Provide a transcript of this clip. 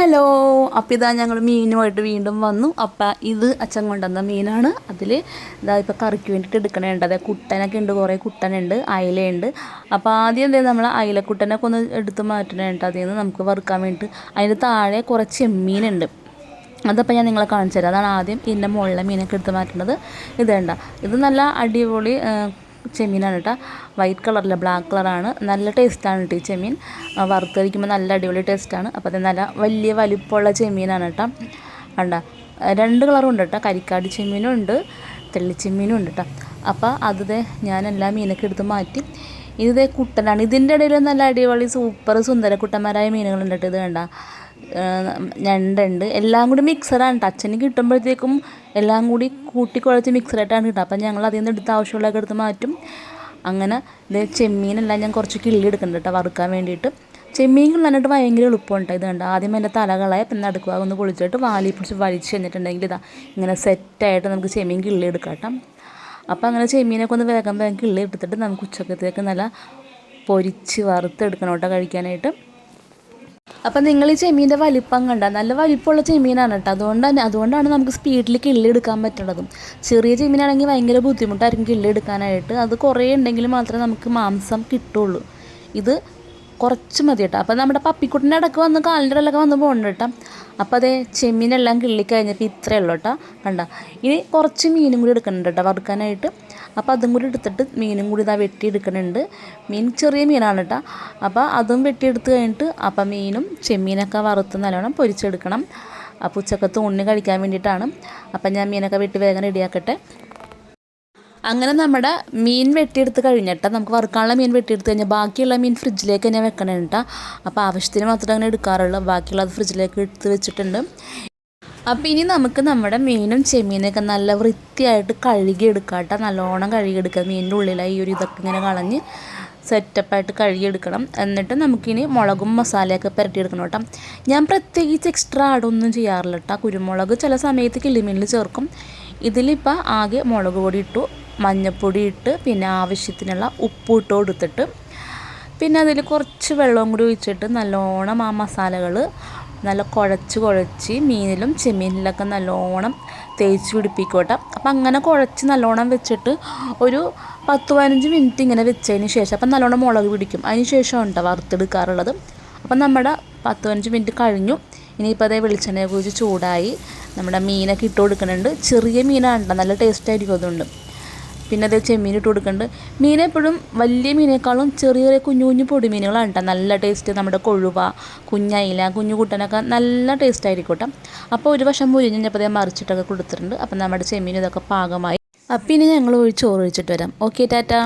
Hello അപ്പം ഇതാ ഞങ്ങൾ മീനുമായിട്ട് വീണ്ടും വന്നു. അപ്പം ഇത് അച്ഛൻ കൊണ്ടുവന്ന മീനാണ്. അതിൽ ഇതാ ഇപ്പോൾ കറിക്ക് വേണ്ടിയിട്ട് എടുക്കണുണ്ട്. അതായത് കുട്ടനൊക്കെ ഉണ്ട് കുറേ കുട്ടനുണ്ട് അയലയുണ്ട്. അപ്പോൾ ആദ്യം എന്താ നമ്മൾ അയലക്കുട്ടനൊക്കെ ഒന്ന് എടുത്ത് മാറ്റണുണ്ട്. അതിൽ നിന്ന് നമുക്ക് വറുക്കാൻ വേണ്ടിയിട്ട് അതിന്റെ താഴെ കുറച്ച് ചെമ്മീനുണ്ട്. അതപ്പോൾ ഞാൻ നിങ്ങളെ കാണിച്ചു തരാം. അതാണ് ആദ്യം ഇതിന്റെ മുകളിലെ മീനൊക്കെ എടുത്ത് മാറ്റുന്നത് ഇത് വേണ്ട ഇത് നല്ല അടിപൊളി ചെമ്മീനാണ് കേട്ടോ വൈറ്റ് കളറില്ല ബ്ലാക്ക് കളറാണ്. നല്ല ടേസ്റ്റാണ് കേട്ടോ ഈ ചെമ്മീൻ. വറുത്തരിക്കുമ്പോൾ നല്ല അടിപൊളി ടേസ്റ്റാണ്. അപ്പോൾ അത് നല്ല വലിയ വലിപ്പമുള്ള ചെമ്മീനാണ് കേട്ടോ കണ്ട? രണ്ട് കളറും ഉണ്ട് കേട്ടോ കരിക്കാട് ചെമ്മീനും ഉണ്ട് തെള്ളിച്ചെമ്മീനും ഉണ്ട് കേട്ടോ അപ്പോൾ അത് ഞാൻ എല്ലാ മീനൊക്കെ എടുത്ത് മാറ്റി. ഇത് കുട്ടനാണ്. ഇതിന്റെ ഇടയിൽ നല്ല അടിപൊളി സൂപ്പർ സുന്ദര കുട്ടന്മാരായ മീനുകളുണ്ട് കേട്ടോ ഇത് കണ്ട. ഞണ്ടുണ്ട്. എല്ലാം കൂടി മിക്സറാണ് കേട്ടോ അച്ഛന് കിട്ടുമ്പോഴത്തേക്കും എല്ലാം കൂടി കൂട്ടിക്കുഴച്ച് മിക്സറായിട്ടാണ് കിട്ടുക അപ്പം ഞങ്ങൾ അതിൽ നിന്ന് എടുത്ത് ആവശ്യമുള്ളതൊക്കെ എടുത്ത് മാറ്റും. അങ്ങനെ ഇത് ചെമ്മീനെല്ലാം ഞാൻ കുറച്ച് കിള്ളി എടുക്കുന്നുണ്ട് കേട്ടോ വറുക്കാൻ വേണ്ടിയിട്ട്. ചെമ്മീൻ കിള്ളാനായിട്ട് ഭയങ്കര എളുപ്പമുണ്ട് ഇത് കണ്ട. ആദ്യം എന്റെ തലകളായ പിന്നെ അടുക്കുക ഒന്ന് പൊളിച്ചിട്ട് വാലി പിടിച്ച് വലിച്ച് കഴിഞ്ഞിട്ടുണ്ടെങ്കിൽ ഇതാ ഇങ്ങനെ സെറ്റായിട്ട് നമുക്ക് ചെമ്മീൻ കിള്ളി എടുക്കാം കേട്ടോ അപ്പോൾ അങ്ങനെ ചെമ്മീനൊക്കെ ഒന്ന് വേഗം വേഗം കിള്ളി എടുത്തിട്ട് നമുക്ക് ഉച്ചക്കത്തേക്ക് നല്ല പൊരിച്ച് വറുത്തെടുക്കണം കേട്ടോ കഴിക്കാനായിട്ട്. അപ്പം നിങ്ങൾ ഈ ചെമ്മീന്റെ വലിപ്പം കണ്ട നല്ല വലിപ്പമുള്ള ചെമ്മീനാണ് കേട്ടോ. അതുകൊണ്ട് തന്നെ അതുകൊണ്ടാണ് നമുക്ക് സ്പീഡിൽ കിള്ളി എടുക്കാൻ പറ്റുന്നതും ചെറിയ ചെമ്മീനാണെങ്കിൽ ഭയങ്കര ബുദ്ധിമുട്ടായിരിക്കും കിള്ളി എടുക്കാനായിട്ട്. അത് കുറേ ഉണ്ടെങ്കിൽ മാത്രമേ നമുക്ക് മാംസം കിട്ടുള്ളൂ. ഇത് കുറച്ച് മതി കേട്ടോ. അപ്പോൾ നമ്മുടെ പപ്പിക്കുട്ടിന്റെ ഇടയ്ക്ക് വന്ന് കാലിന്റെ ഇടയിലൊക്കെ വന്ന് പോകണ്ട കേട്ടോ. അപ്പോൾ അതേ ചെമ്മീനെല്ലാം കിള്ളി കഴിഞ്ഞപ്പോൾ ഇത്രയേ ഉള്ളൂ കേട്ടോ. കണ്ട ഇനി കുറച്ച് മീനും കൂടി എടുക്കുന്നുണ്ട് കേട്ടോ വറുക്കാനായിട്ട്. അപ്പോൾ അതും കൂടി എടുത്തിട്ട് മീനും കൂടി ഇതാ വെട്ടി എടുക്കുന്നുണ്ട് മീൻ ചെറിയ മീനാണ് കേട്ടോ. അപ്പോൾ അതും വെട്ടിയെടുത്ത് കഴിഞ്ഞിട്ട് അപ്പം മീനും ചെമ്മീനൊക്കെ വറുത്ത് നല്ലോണം പൊരിച്ചെടുക്കണം. അപ്പോൾ ഉച്ചക്കത്ത് ഉണ്ണി കഴിക്കാൻ വേണ്ടിയിട്ടാണ്. അപ്പം ഞാൻ മീനൊക്കെ വെട്ടി വേഗം റെഡിയാക്കട്ടെ. അങ്ങനെ നമ്മുടെ മീൻ വെട്ടിയെടുത്ത് കഴിഞ്ഞിട്ട് നമുക്ക് വറുക്കാനുള്ള മീൻ വെട്ടിയെടുത്ത് കഴിഞ്ഞാൽ ബാക്കിയുള്ള മീൻ ഫ്രിഡ്ജിലേക്ക് തന്നെ വെക്കണം കേട്ടോ. അപ്പോൾ ആവശ്യത്തിന് മാത്രമേ അങ്ങനെ എടുക്കാറുള്ളൂ. ബാക്കിയുള്ളത് ഫ്രിഡ്ജിലേക്ക് എടുത്ത് വെച്ചിട്ടുണ്ട്. അപ്പോൾ ഇനി നമുക്ക് നമ്മുടെ മീനും ചെമ്മീനൊക്കെ നല്ല വൃത്തിയായിട്ട് കഴുകിയെടുക്കാം കേട്ടോ നല്ലോണം കഴുകിയെടുക്കുക. മീനിന്റെ ഉള്ളിലായി ഈ ഒരു ഇതൊക്കെ ഇങ്ങനെ കളഞ്ഞ് സെറ്റപ്പായിട്ട് കഴുകിയെടുക്കണം. എന്നിട്ട് നമുക്കിനി മുളകും മസാലയൊക്കെ പുരട്ടിയെടുക്കണം കേട്ടോ. ഞാൻ പ്രത്യേകിച്ച് എക്സ്ട്രാ ആടൊന്നും ചെയ്യാറില്ല കേട്ടോ. കുരുമുളക് ചില സമയത്ത് കിളിമീനിൽ ചേർക്കും. ഇതിലിപ്പോൾ ആകെ മുളക് പൊടി ഇട്ടു മഞ്ഞൾപ്പൊടി ഇട്ട് പിന്നെ ആവശ്യത്തിനുള്ള ഉപ്പ് ഇട്ട് കൊടുത്തിട്ട് പിന്നെ അതിൽ കുറച്ച് വെള്ളവും കൂടി ഒഴിച്ചിട്ട് നല്ലോണം ആ മസാലകൾ നല്ല കുഴച്ച് കുഴച്ച് മീനിലും ചെമ്മീനിലൊക്കെ നല്ലോണം തേച്ച് പിടിപ്പിക്കോട്ടെ. അപ്പം അങ്ങനെ കുഴച്ച് നല്ലോണം വെച്ചിട്ട് ഒരു പത്ത് പതിനഞ്ച് മിനിറ്റ് ഇങ്ങനെ വെച്ചതിന് ശേഷം അപ്പം നല്ലോണം മുളക് പിടിക്കും. അതിന് ശേഷമാണ് കേട്ടോ വറുത്തെടുക്കാറുള്ളത്. അപ്പം നമ്മുടെ പത്ത് പതിനഞ്ച് മിനിറ്റ് കഴിഞ്ഞു. ഇനിയിപ്പോൾ അതേ വെളിച്ചെണ്ണയെ കുറിച്ച് ചൂടായി നമ്മുടെ മീനൊക്കെ ഇട്ട് കൊടുക്കുന്നുണ്ട്. ചെറിയ മീനാണ് നല്ല ടേസ്റ്റ് ആയിരിക്കും അതുകൊണ്ട്. പിന്നെ അതേ ചെമ്മീൻ ഇട്ട് കൊടുക്കുന്നുണ്ട് മീൻ എപ്പോഴും വലിയ മീനേക്കാളും ചെറിയ ചെറിയ കുഞ്ഞു കുഞ്ഞു പൊടിമീനുകളാണ് കേട്ടോ നല്ല ടേസ്റ്റ് നമ്മുടെ കൊഴുവ കുഞ്ഞയില കുഞ്ഞു കുട്ടനൊക്കെ നല്ല ടേസ്റ്റ് ആയിരിക്കും കേട്ടോ അപ്പോൾ ഒരു വശം മുരിഞ്ഞ് കഴിഞ്ഞപ്പോൾ ഞാൻ മറിച്ചിട്ടൊക്കെ കൊടുത്തിട്ടുണ്ട്. അപ്പം നമ്മുടെ ചെമ്മീൻ ഇതൊക്കെ പാകമായി. അപ്പം ഇനി ഞങ്ങൾ ഒരു ചോറ് ഒഴിച്ചിട്ട് വരാം. Okay tata.